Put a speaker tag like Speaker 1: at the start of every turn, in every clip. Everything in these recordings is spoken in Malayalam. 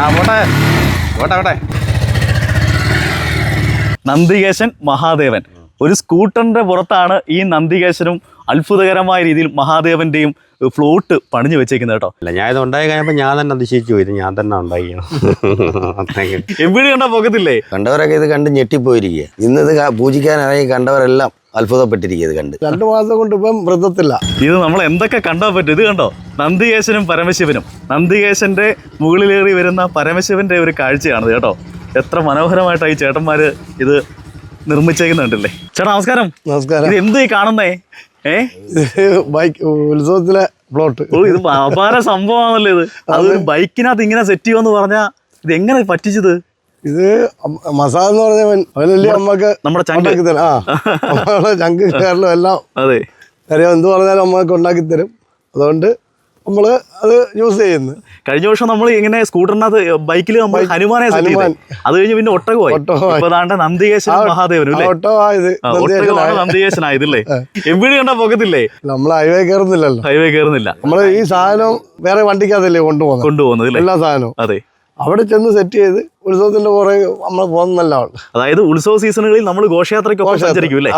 Speaker 1: ആ പോട്ടെ. പോട്ടെ പോട്ടെ. നന്ദികേശൻ മഹാദേവൻ. ഒരു സ്കൂട്ടറിന്റെ പുറത്താണ് ഈ നന്ദികേശനും അത്ഭുതകരമായ രീതിയിൽ മഹാദേവന്റെയും ഫ്ലോട്ട് പണിഞ്ഞു വെച്ചേക്കുന്നത് കേട്ടോ.
Speaker 2: അല്ല ഞാൻ ഇത് ഉണ്ടായി കഴിഞ്ഞപ്പോൾ ഞാൻ തന്നെ അതിശയിച്ചു. പോയി ഇത് ഞാൻ തന്നെ അത്രയും
Speaker 1: എവിടെ കണ്ടാ പോകത്തില്ലേ?
Speaker 3: കണ്ടവരൊക്കെ ഇത് കണ്ട് ഞെട്ടിപ്പോയിരിക്കുക ഇന്നത് പൂജിക്കാനായി കണ്ടവരെല്ലാം അത്ഭുതപ്പെട്ടിരിക്കുക ഇത് കണ്ട്.
Speaker 4: രണ്ടു മാസം കൊണ്ട് ഇപ്പം വൃദ്ധത്തില്ല
Speaker 1: ഇത് നമ്മൾ എന്തൊക്കെ കണ്ടാൻ പറ്റും? ഇത് കണ്ടോ? നന്ദികേശനും പരമശിവനും. നന്ദികേശന്റെ മുകളിലേറി വരുന്ന പരമശിവന്റെ ഒരു കാഴ്ചയാണത് കേട്ടോ. എത്ര മനോഹരമായിട്ട് ഈ ചേട്ടന്മാര് ഇത് നിർമ്മിച്ചേക്കുന്നുണ്ടല്ലേ? ചേട്ടാ നമസ്കാരം.
Speaker 4: നമസ്കാരം.
Speaker 1: ഇത് എന്ത് ഈ കാണുന്നേ? ഏ?
Speaker 4: Bike ഉത്സവത്തിലെ plot.
Speaker 1: ഓ ഇത് അപാര സംഭവമാണല്ലോ ഇത്. അത് ബൈക്കിനകത്ത് ഇങ്ങനെ സെറ്റ് ചെയ്യുമെന്ന് പറഞ്ഞാൽ ഇത് എങ്ങനെ പറ്റിച്ചത്?
Speaker 4: ഇത് മസാല എന്ന് പറഞ്ഞവൻ അവനല്ലേ അമ്മയ്ക്ക്
Speaker 1: നമ്മുടെ ചങ്ക്.
Speaker 4: ഉണ്ടാക്കി തരും ആ. നമ്മളെ ചങ്ക് കേരളം എല്ലാം.
Speaker 1: അതെ.
Speaker 4: കാര്യം എന്ത് പറഞ്ഞാലും അമ്മയ്ക്ക് ഉണ്ടാക്കി തരും അതുകൊണ്ട് നമ്മൾ അത് യൂസ് ചെയ്യുന്നു.
Speaker 1: കഴിഞ്ഞ വർഷം നമ്മൾ ഇങ്ങനെ സ്കൂട്ടറിനകത്ത് ബൈക്കിൽ നമ്മൾ ഹനുമാനെ അത് കഴിഞ്ഞ് പിന്നെ ഒട്ടകമായി.
Speaker 4: ഒട്ടകമായി.
Speaker 1: നന്ദികേശൻ മഹാദേവനും ഒട്ടകമാണ് നന്ദികേശനായതല്ലേ? എവിടെ കണ്ടാ പോകത്തില്ലേ
Speaker 4: നമ്മൾ ഹൈവേ കയറുന്നില്ലല്ലോ.
Speaker 1: ഹൈവേ കയറുന്നില്ല.
Speaker 4: നമ്മൾ ഈ സാധനം വേറെ വണ്ടിക്കകത്തല്ലേ കൊണ്ടുപോകുന്നത്?
Speaker 1: കൊണ്ടുപോകുന്നത്
Speaker 4: എല്ലാ സാധനവും.
Speaker 1: അതെ.
Speaker 4: അവിടെ ചെന്ന് സെറ്റ് ചെയ്ത് ഉത്സവത്തിന്റെ പുറകെ നമ്മൾ പോകുന്നല്ല
Speaker 1: അതായത് ഉത്സവ സീസണുകളിൽ നമ്മൾ ഘോഷയാത്രയ്ക്കൊപ്പം സഞ്ചരിക്കും അല്ലേ?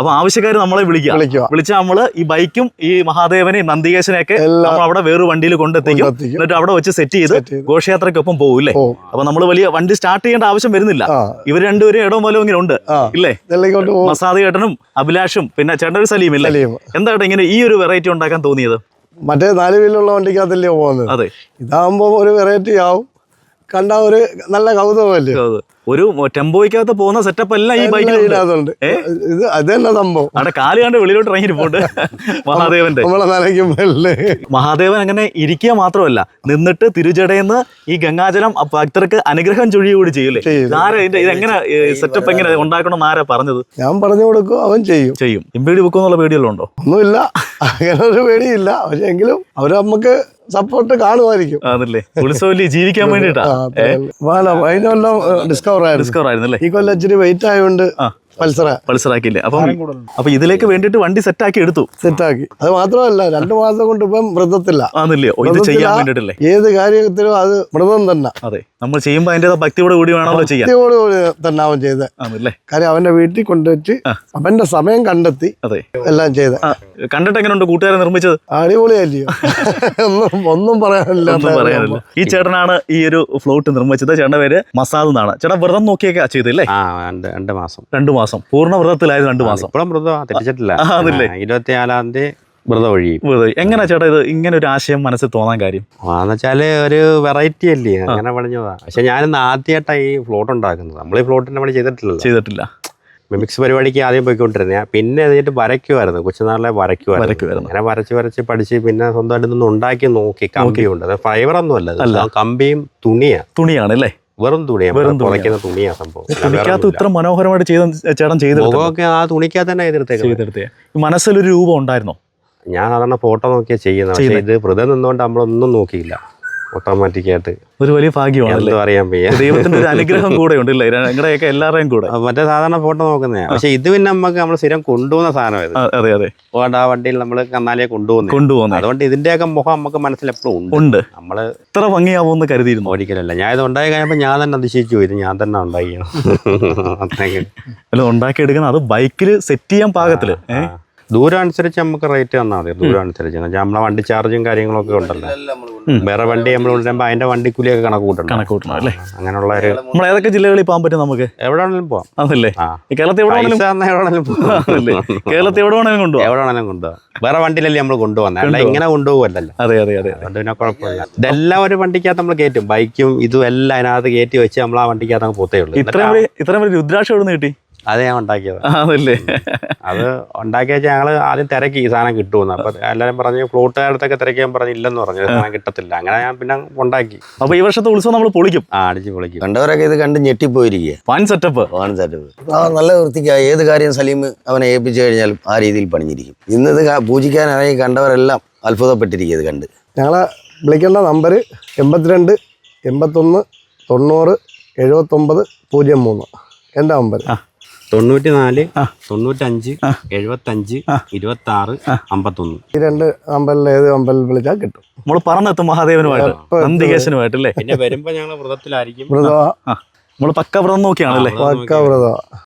Speaker 1: അപ്പൊ ആവശ്യക്കാർ നമ്മളെ വിളിക്കുക. വിളിച്ചാൽ നമ്മൾ ഈ ബൈക്കും ഈ മഹാദേവനെയും നന്ദികേശനെയൊക്കെ നമ്മൾ അവിടെ വേറൊരു വണ്ടിയിൽ കൊണ്ടെത്തിക്കും. എന്നിട്ട് അവിടെ വെച്ച് സെറ്റ് ചെയ്ത്. ഘോഷയാത്രയ്ക്കൊപ്പം പോകും
Speaker 4: അല്ലേ?
Speaker 1: അപ്പൊ നമ്മൾ വലിയ വണ്ടി സ്റ്റാർട്ട് ചെയ്യേണ്ട ആവശ്യം വരുന്നില്ല. ഇവർ രണ്ടുപേരും ഇടം പോലും ഇങ്ങനെ ഉണ്ട് ഇല്ലേ? മസാദ് ചേട്ടനും അഭിലാഷും പിന്നെ ചേട്ടൻ ഒരു സലീം ഇല്ലേ. എന്താ ഇങ്ങനെ ഈ ഒരു വെറൈറ്റി ഉണ്ടാക്കാൻ തോന്നിയത്?
Speaker 4: മറ്റേ നാല് വീലുള്ള വണ്ടിക്കകത്തല്ലേ പോകുന്നത്
Speaker 1: അതെ.
Speaker 4: ഇതാകുമ്പോൾ ഒരു വെറൈറ്റി ആവും. കണ്ട ഒരു നല്ല കൗതുകമല്ലേ?
Speaker 1: ഒരു ടെമ്പോയ്ക്കകത്ത് പോകുന്ന സെറ്റപ്പ് എല്ലാം ഈ
Speaker 4: ബൈക്കിൽ
Speaker 1: ബൈക്കിലുണ്ട്
Speaker 4: ഇത് അത് തന്നെ സംഭവം.
Speaker 1: അവിടെ കാൽ കണ്ട് വെളിയിലോട്ട് ഇറങ്ങിയിരിപ്പുണ്ട് മഹാദേവന്റെ. മഹാദേവൻ അങ്ങനെ ഇരിക്കുക മാത്രമല്ല നിന്നിട്ട് തിരുജടയെന്ന് ഈ ഗംഗാജലം ഭക്തർക്ക് അനുഗ്രഹം ചൊഴിയുക കൂടി ചെയ്യൂലേ
Speaker 4: ചെയ്യും.
Speaker 1: എങ്ങനെ ഇതെങ്ങനെ സെറ്റപ്പ് എങ്ങനെ ഉണ്ടാക്കണം ആരാ പറഞ്ഞത്?
Speaker 4: ഞാൻ പറഞ്ഞു കൊടുക്കും അവൻ ചെയ്യും.
Speaker 1: ചെയ്യും. ഇമ്പേടി ബുക്ക് എന്നുള്ള പേടിയെല്ലാം ഉണ്ടോ?
Speaker 4: ഒന്നുമില്ല. അങ്ങനെ ഒരു പേടിയില്ല. പക്ഷെ എങ്കിലും അവർ നമുക്ക് സപ്പോർട്ട് കാണുമായിരിക്കും.
Speaker 1: അതല്ലേ ഉത്സവല്ലി ജീവിക്കാൻ വേണ്ടിട്ടാ
Speaker 4: അതിനെല്ലാം ഡിസ്കവർ ആയിരുന്നു.
Speaker 1: ഡിസ്കവർ ആയിരുന്നു അല്ലേ
Speaker 4: ഈ കൊല്ലം ഇച്ചിരി വെയിറ്റ് ആയതുകൊണ്ട്
Speaker 1: പൾസറാക്കിയില്ലേ? അപ്പം അപ്പൊ ഇതിലേക്ക് വേണ്ടിട്ട് വണ്ടി സെറ്റ് ആക്കി എടുത്തു.
Speaker 4: സെറ്റ് ആക്കി അത് മാത്രമല്ല രണ്ടു മാസം കൊണ്ട് ഇപ്പം വ്രതത്തില്ല
Speaker 1: ആന്നില്ലയോ ഇത് ചെയ്യാൻ വേണ്ടിട്ടല്ലേ
Speaker 4: ഏത് കാര്യത്തിലും അത് വ്രതം തന്നെ.
Speaker 1: അതെ. നമ്മൾ ചെയ്യുമ്പോൾ അതിന്റെ ഭക്തിയോട് കൂടി വേണമല്ലോ ചെയ്യാൻ.
Speaker 4: ഭക്തിയോടുകൂടി തന്നെ അവൻ ചെയ്ത്.
Speaker 1: ആണല്ലേ?
Speaker 4: കാര്യം അവന്റെ വീട്ടിൽ കൊണ്ടുവച്ച്. അവന്റെ സമയം കണ്ടെത്തി
Speaker 1: അതെ.
Speaker 4: എല്ലാം ചെയ്ത.
Speaker 1: കണ്ടിട്ട് എങ്ങനെയുണ്ട് കൂട്ടുകാരെ നിർമ്മിച്ചത്?
Speaker 4: അടിപൊളിയല്ലയോ ഒന്നും ഒന്നും പറയാനില്ല.
Speaker 1: ഒന്നും പറയാനില്ല. ഈ ചേട്ടനാണ് ഈ ഒരു ഫ്ലോട്ട് നിർമ്മിച്ചത്. ചേട്ടന്റെ പേര് മസാദ് എന്നാണ്. ചേട്ടാ വ്രതം നോക്കിയൊക്കെ ചെയ്തല്ലേ
Speaker 2: ആ രണ്ട് രണ്ട് മാസം.
Speaker 1: രണ്ടു മാസം. പൂർണ വ്രതത്തിലായിരുന്നു രണ്ടു മാസം.
Speaker 2: ഇപ്പോഴും വ്രതം തിരിച്ചിട്ടില്ല
Speaker 1: ആ, അതല്ലേ?
Speaker 2: ഇരുപത്തിനാലാം തീയതി വ്രതം ഒഴിയും.
Speaker 1: എങ്ങനെ ചേട്ടാ ഇത്? ഇങ്ങനെ ഒരു ആശയം മനസ്സിൽ തോന്നാൻ കാര്യം?
Speaker 2: വെച്ചാൽ ഒരു വെറൈറ്റി അല്ലേ? അങ്ങനെ പണിഞ്ഞതാ പക്ഷെ ഞാനിന്ന് ആദ്യമായിട്ടാണ് ഈ ഫ്ലോട്ട് ഉണ്ടാക്കുന്നത്. നമ്മൾ ഈ ഫ്ലോട്ടിന്റെ പണി ചെയ്തിട്ടില്ല
Speaker 1: ചെയ്തിട്ടില്ല.
Speaker 2: മിമിക്സ് പരിപാടിക്ക് ആദ്യം പോയിക്കൊണ്ടിരുന്നത് ഞാൻ പിന്നെ എന്നിട്ട് വരയ്ക്കുമായിരുന്നു കൊച്ചുനാളിലെ വരയ്ക്കുമായിരുന്നു. അങ്ങനെ വരച്ച് വരച്ച് പഠിച്ച് പിന്നെ സ്വന്തമായിട്ട് നിന്ന് ഉണ്ടാക്കി നോക്കി. കമ്പിയുണ്ട് അത് ഫൈബർ ഒന്നും അല്ല. കമ്പിയും തുണിയാണ്
Speaker 1: തുണിയാണ് അല്ലേ
Speaker 2: വെറും തുണിയാ.
Speaker 1: വെറും തുണിയാ.
Speaker 2: പുറയ്ക്കുന്ന തുണിയാ സംഭവം.
Speaker 1: തുണിക്കകത്ത്. ഇത്ര മനോഹരമായിട്ട് ചെയ്ത ചേട്ടൻ ചെയ്ത്
Speaker 2: മുഖമൊക്കെ ആ തുണിക്കകത്ത് തന്നെ
Speaker 1: ചെയ്തെടുത്തേ മനസ്സിലൊരു രൂപം ഉണ്ടായിരുന്നോ?
Speaker 2: ഞാൻ സാധാരണ ഫോട്ടോ നോക്കിയാ ചെയ്യുന്നത്. പക്ഷേ ഇത് വൃതം നിന്നുകൊണ്ട് നമ്മളൊന്നും നോക്കിയില്ല. ഓട്ടോമാറ്റിക് ആയിട്ട്
Speaker 1: ഒരു വലിയ ഭാഗ്യമാണ്
Speaker 2: അറിയാൻ വയ്യ.
Speaker 1: ദൈവത്തിന്റെ ഒരു അനുഗ്രഹം കൂടെ ഉണ്ടല്ലേ? ഞങ്ങളുടെയൊക്കെ എല്ലാവരുടെയും കൂടെ.
Speaker 2: മറ്റേ സാധാരണ ഫോട്ടോ നോക്കുന്നതാണ് പക്ഷെ ഇത് പിന്നെ നമുക്ക് നമ്മൾ സ്ഥിരം കൊണ്ടുപോകുന്ന സാധനം
Speaker 1: അതെ അതെ.
Speaker 2: ആ വണ്ടിയിൽ നമ്മൾ കന്നാലിയെ കൊണ്ടുപോകുന്നു.
Speaker 1: കൊണ്ടുപോകുന്നു.
Speaker 2: അതുകൊണ്ട് ഇതിന്റെയൊക്കെ മുഖം നമുക്ക് മനസ്സിൽ എപ്പോഴും ഉണ്ട്.
Speaker 1: ഉണ്ട്.
Speaker 2: നമ്മൾ
Speaker 1: ഇത്ര ഭംഗിയാവുമെന്ന് കരുതിയിരുന്നു.
Speaker 2: ഒരിക്കലല്ല. ഞാൻ ഇത് ഉണ്ടായി കഴിഞ്ഞപ്പോൾ ഞാൻ തന്നെ അതിശയിച്ചു ഇത് ഞാൻ തന്നെ ഉണ്ടാക്കിയാണ്
Speaker 1: അല്ല ഉണ്ടാക്കിയെടുക്കുന്ന അത് ബൈക്കിൽ സെറ്റ് ചെയ്യാൻ പാകത്തിൽ. ഏ?
Speaker 2: ദൂരം അനുസരിച്ച് നമുക്ക് റേറ്റ് തന്നാൽ മതി. ദൂരം അനുസരിച്ച് നമ്മളെ വണ്ടി ചാർജും കാര്യങ്ങളൊക്കെ ഉണ്ടല്ലോ. വേറെ വണ്ടി നമ്മൾ കൊണ്ടുവരുമ്പോൾ അതിന്റെ വണ്ടിക്കൂലിയൊക്കെ കണക്ക് കൂട്ടണം.
Speaker 1: കണക്ക് കൂട്ടണം അല്ലേ?
Speaker 2: അങ്ങനെയുള്ള ഒരു
Speaker 1: നമ്മൾ ഏതൊക്കെ ജില്ലകളിൽ പോകാൻ പറ്റും നമുക്ക്?
Speaker 2: എവിടെ വേണമെങ്കിലും പോവാം
Speaker 1: അതല്ലേ കേരളത്തിൽ എവിടെ വേണമെങ്കിലും കേരളത്തിൽ എവിടെ വേണമെങ്കിലും കൊണ്ടുപോകാം
Speaker 2: എവിടെ വേണമെങ്കിലും കൊണ്ടുപോകാം വേറെ വണ്ടിയിലല്ലേ നമ്മൾ കൊണ്ടുപോകുന്നത്. അല്ല ഇങ്ങനെ കൊണ്ടുപോകല്ലോ
Speaker 1: അതെ അതെ അതെ
Speaker 2: അതുകൊണ്ട് പിന്നെ കുഴപ്പമില്ല. ഇതെല്ലാം ഒരു വണ്ടിക്കകത്ത് നമ്മൾ കയറ്റും. ബൈക്കും ഇതും എല്ലാം അതിനകത്ത് കയറ്റി വെച്ച് നമ്മൾ ആ വണ്ടിക്കകത്ത് അങ്ങ് പോത്തേ ഉള്ളൂ.
Speaker 1: ഇത്രയും ഇത്രയും രുദ്രാക്ഷം എവിടെ നിന്ന് കിട്ടി?
Speaker 2: അത് ഞാൻ ഉണ്ടാക്കിയത്.
Speaker 1: അതല്ലേ
Speaker 2: അത് ഉണ്ടാക്കിയ ഞങ്ങൾ ആദ്യം തിരക്കി ഈ സാധനം കിട്ടുമെന്ന്. അപ്പൊ എല്ലാവരും പറഞ്ഞു ഫ്ലൂട്ടുകാരത്തൊക്കെ തിരക്കാൻ പറഞ്ഞു ഇല്ലെന്ന് പറഞ്ഞു സാധനം കിട്ടത്തില്ല. അങ്ങനെ ഞാൻ പിന്നെ ഉണ്ടാക്കി.
Speaker 1: അപ്പൊ ഈ വർഷത്തെ ഉത്സവം നമ്മൾ പൊളിക്കും.
Speaker 2: ആ അടിച്ച് പൊളിക്കും.
Speaker 3: കണ്ടവരൊക്കെ ഇത് കണ്ട് ഞെട്ടിപ്പോയിരിക്കുക
Speaker 1: വൺ സെറ്റപ്പ്
Speaker 3: വൺ സെറ്റപ്പ് ആ നല്ല വൃത്തിക്ക് ഏത് കാര്യം സലീം അവനെ ഏൽപ്പിച്ചു കഴിഞ്ഞാലും ആ രീതിയിൽ പണിഞ്ഞിരിക്കും. ഇന്നത് പൂജിക്കാനായി കണ്ടവരെല്ലാം അത്ഭുതപ്പെട്ടിരിക്കുക ഇത് കണ്ട്.
Speaker 4: ഞങ്ങളെ വിളിക്കേണ്ട നമ്പർ എൺപത്തിരണ്ട് എൺപത്തൊന്ന് തൊണ്ണൂറ് എഴുപത്തൊമ്പത് പൂജ്യം മൂന്ന്. എന്റെ നമ്പർ
Speaker 1: ആ.
Speaker 2: തൊണ്ണൂറ്റി നാല് തൊണ്ണൂറ്റഞ്ച് എഴുപത്തഞ്ച് ഇരുപത്തി ആറ് അമ്പത്തൊന്ന്.
Speaker 4: ഈ രണ്ട് അമ്പലിൽ ഏത് അമ്പലിൽ വിളിച്ചാൽ കിട്ടും.
Speaker 1: നമ്മൾ പറഞ്ഞെത്തും മഹാദേവനുമായിട്ട്. നന്ദികേശനുമായിട്ട് അല്ലേ
Speaker 2: പിന്നെ വരുമ്പോ ഞങ്ങൾ വ്രതത്തിലായിരിക്കും.
Speaker 4: വ്രത.
Speaker 1: നമ്മൾ പക്ക വ്രതം നോക്കിയാണല്ലേ?
Speaker 4: പക്ക വ്രത.